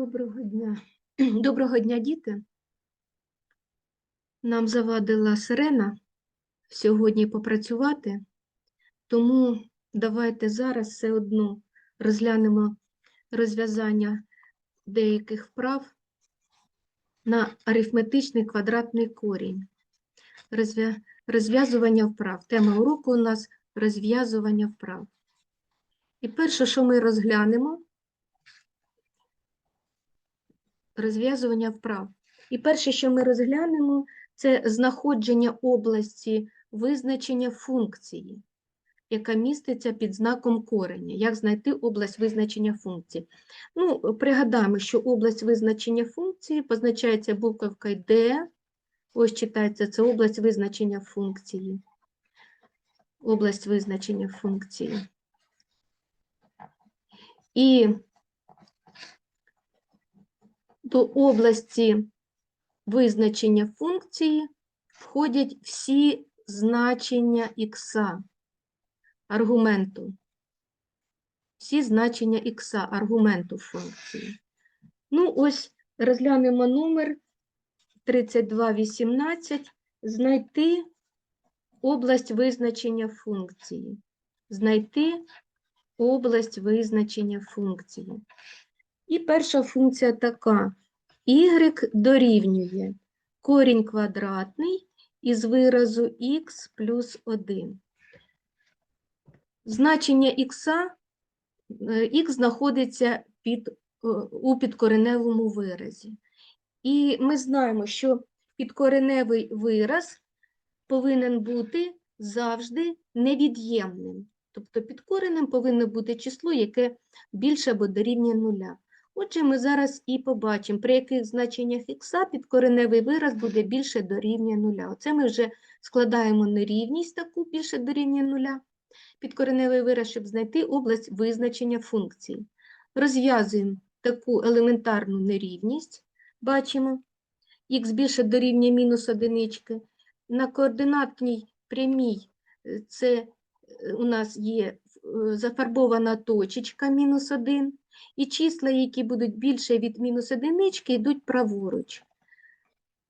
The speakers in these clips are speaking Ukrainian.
Доброго дня. Доброго дня, діти. Нам завадила сирена сьогодні попрацювати, тому давайте зараз все одно розглянемо розв'язання деяких вправ на арифметичний квадратний корінь. Розв'я- Розв'язування вправ. Тема уроку у нас розв'язування вправ. І перше, що ми розглянемо, розв'язування вправ. І перше, що ми розглянемо, це знаходження області визначення функції, яка міститься під знаком кореня. Як знайти область визначення функції? Ну, пригадаємо, що область визначення функції позначається буковкою D. Ось читається, це область визначення функції. Область визначення функції. І до області визначення функції входять всі значення х аргументу. Всі значення х аргументу функції. Ну, ось розглянемо номер 3218. Знайти область визначення функції. Знайти область визначення функції. І перша функція така. Y дорівнює корінь квадратний із виразу х плюс 1. Значення х, х знаходиться під, е, у підкореневому виразі. І ми знаємо, що підкореневий вираз повинен бути завжди невід'ємним. Тобто під коренем повинно бути число, яке більше або дорівнює нуля. Отже, ми зараз і побачимо, при яких значеннях х підкореневий вираз буде більше дорівнює нуля. Оце ми вже складаємо нерівність таку більше дорівнює нуля. Підкореневий вираз, щоб знайти область визначення функції. Розв'язуємо таку елементарну нерівність. Бачимо, х більше дорівнює мінус одинички. На координатній прямій е, це е, у нас є е, зафарбована точечка мінус 1. І числа, які будуть більше від мінус одинички, йдуть праворуч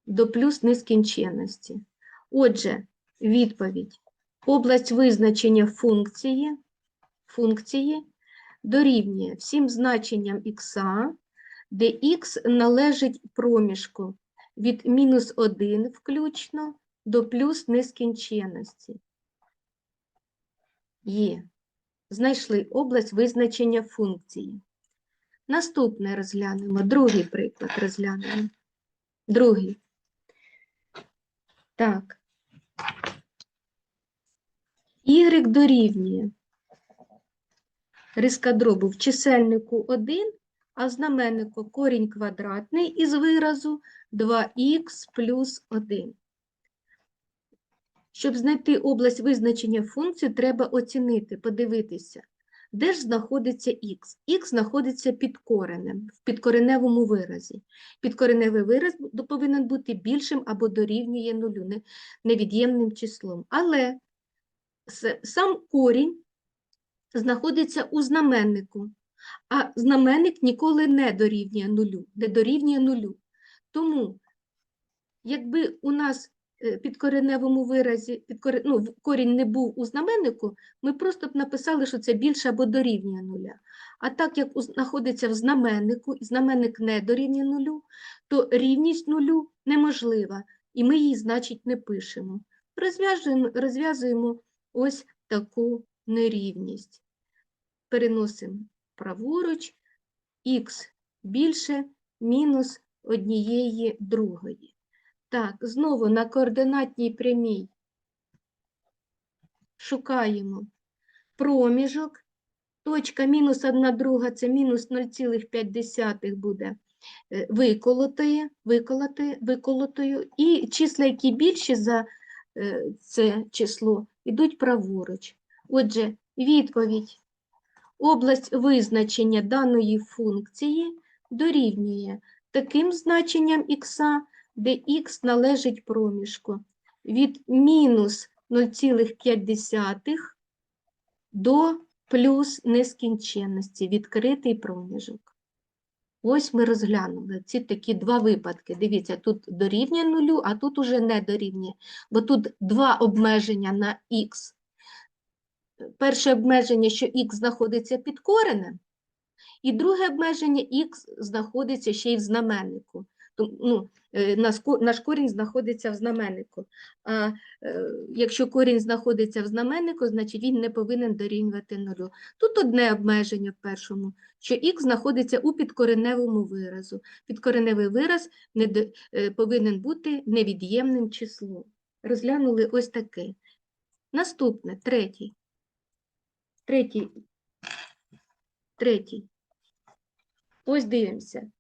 до плюс нескінченності. Отже, відповідь. Область визначення функції, функції дорівнює всім значенням х, де х належить проміжку від мінус 1 включно до плюс нескінченності. Є. Знайшли область визначення функції. Наступне розглянемо, другий приклад розглянемо. Другий. Так. Y дорівнює риска в чисельнику 1, а в знаменнику корінь квадратний із виразу 2х плюс 1. Щоб знайти область визначення функції, треба оцінити, подивитися, де ж знаходиться х? Х знаходиться під коренем, в підкореневому виразі. Підкореневий вираз повинен бути більшим або дорівнює нулю, невід'ємним числом. Але сам корінь знаходиться у знаменнику, а знаменник ніколи не дорівнює нулю, не дорівнює нулю. Тому, якби у нас підкореневому виразі підкоре- ну, корінь не був у знаменнику, ми просто б написали, що це більше або дорівнює нуля. А так як знаходиться в знаменнику, і знаменник не дорівнює нулю, то рівність нулю неможлива, і ми її, значить, не пишемо. Розв'яжуємо, розв'язуємо ось таку нерівність. Переносимо праворуч, х більше мінус однієї другої. Так, знову на координатній прямій шукаємо проміжок. Точка мінус 1 друга це мінус 0,5 буде е, виколотою, виколотою, виколотою. І числа, які більші за е, це число, йдуть праворуч. Отже, відповідь. Область визначення даної функції дорівнює таким значенням х, де х належить проміжку від мінус 0,5 до плюс нескінченності, відкритий проміжок. Ось ми розглянули ці такі два випадки. Дивіться, тут дорівнює нулю, а тут уже не дорівнює, бо тут два обмеження на х. Перше обмеження, що х знаходиться під коренем, і друге обмеження х знаходиться ще й в знаменнику. Ну, е, наш корінь знаходиться в знаменнику. А е, якщо корінь знаходиться в знаменнику, значить він не повинен дорівнювати нулю. Тут одне обмеження в першому, що х знаходиться у підкореневому виразу. Підкореневий вираз не е, повинен бути невід'ємним числом. Розглянули ось таке. Наступне, третій. Третій. Третій. Ось дивимося.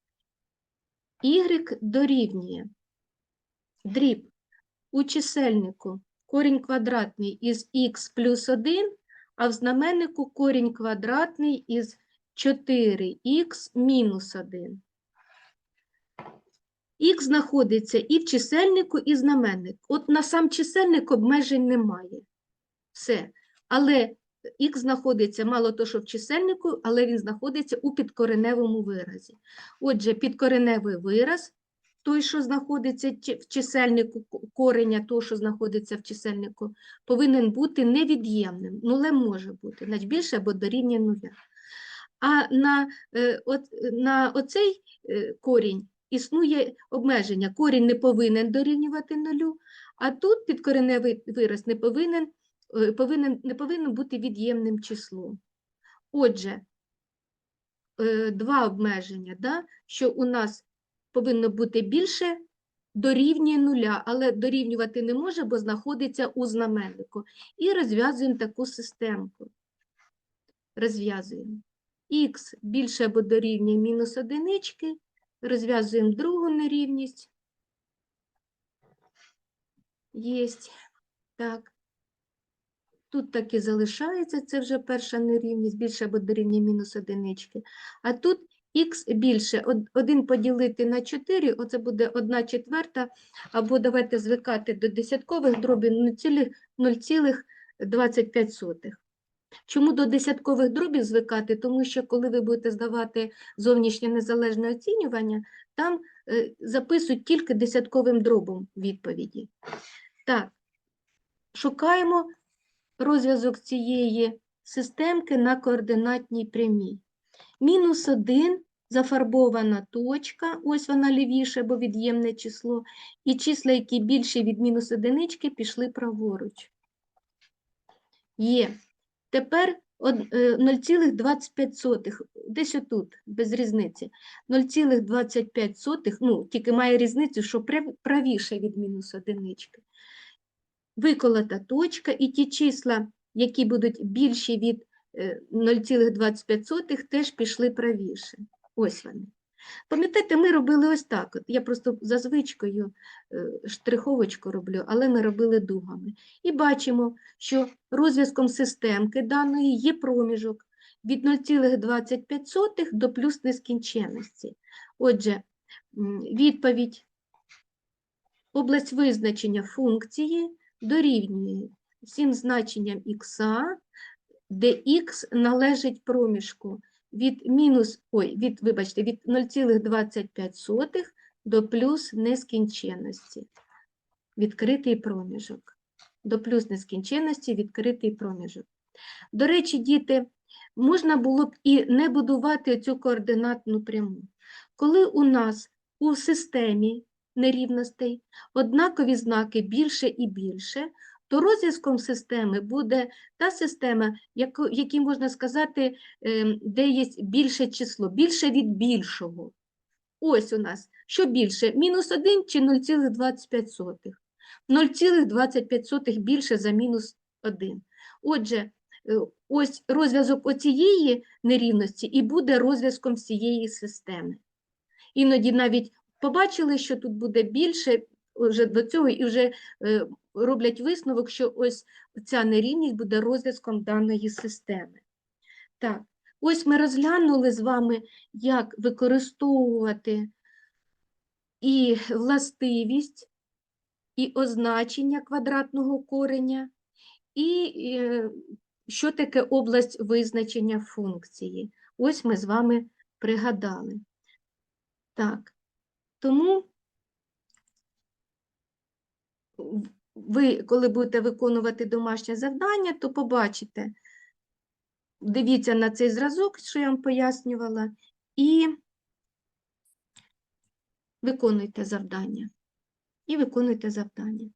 Y дорівнює дріб у чисельнику корінь квадратний із х плюс 1, а в знаменнику корінь квадратний із 4х мінус 1. Х знаходиться і в чисельнику, і в знаменнику. От на сам чисельник обмежень немає. Все. Але х знаходиться мало то, що в чисельнику, але він знаходиться у підкореневому виразі. Отже, підкореневий вираз, той, що знаходиться в чисельнику, ко- кореня того, що знаходиться в чисельнику, повинен бути невід'ємним. Нулем може бути, значить більше або дорівнює нуля. А на, е, от, на оцей е, корінь існує обмеження. Корінь не повинен дорівнювати нулю, а тут підкореневий вираз не повинен, повинен, не повинен бути від'ємним числом. Отже, е, два обмеження, да, що у нас повинно бути більше дорівнює нуля, але дорівнювати не може, бо знаходиться у знаменнику. І розв'язуємо таку системку. Розв'язуємо. Х більше або дорівнює мінус одинички, розв'язуємо другу нерівність. Єсть. Так. Тут так і залишається, це вже перша нерівність, більше або дорівнює мінус одинички. А тут х більше, 1 поділити на 4, оце буде 1 четверта, або давайте звикати до десяткових дробів 0,25. Чому до десяткових дробів звикати? Тому що коли ви будете здавати зовнішнє незалежне оцінювання, там е, записують тільки десятковим дробом відповіді. Так, шукаємо розв'язок цієї системки на координатній прямій. Мінус 1 зафарбована точка, ось вона лівіше, бо від'ємне число, і числа, які більші від мінус одинички, пішли праворуч. Є. Тепер е, 0,25, десь отут, без різниці. 0,25, ну, тільки має різницю, що прав- правіше від мінус одинички. Виколота точка, і ті числа, які будуть більші від е, 0,25, теж пішли правіше. Ось вони. Пам'ятаєте, ми робили ось так. Я просто за звичкою е, штриховочку роблю, але ми робили дугами. І бачимо, що розв'язком системки даної є проміжок від 0,25 до плюс нескінченності. Отже, відповідь область визначення функції дорівнює всім значенням х, де х належить проміжку від мінус, ой, від, вибачте, від 0,25 до плюс нескінченності. Відкритий проміжок. До плюс нескінченності відкритий проміжок. До речі, діти, можна було б і не будувати цю координатну пряму. Коли у нас у системі нерівностей однакові знаки більше і більше, то розв'язком системи буде та система, яку, якій можна сказати, ем, де є більше число, більше від більшого. Ось у нас, що більше, мінус 1 чи 0,25? 0,25 більше за мінус 1. Отже, е, ось розв'язок оцієї нерівності і буде розв'язком всієї системи. Іноді навіть побачили, що тут буде більше вже до цього, і вже е, роблять висновок, що ось ця нерівність буде розв'язком даної системи. Так, ось ми розглянули з вами, як використовувати і властивість, і означення квадратного кореня, і е, що таке область визначення функції. Ось ми з вами пригадали. Так. Тому ви, коли будете виконувати домашнє завдання, то побачите, дивіться на цей зразок, що я вам пояснювала, і виконуйте завдання. І виконуйте завдання.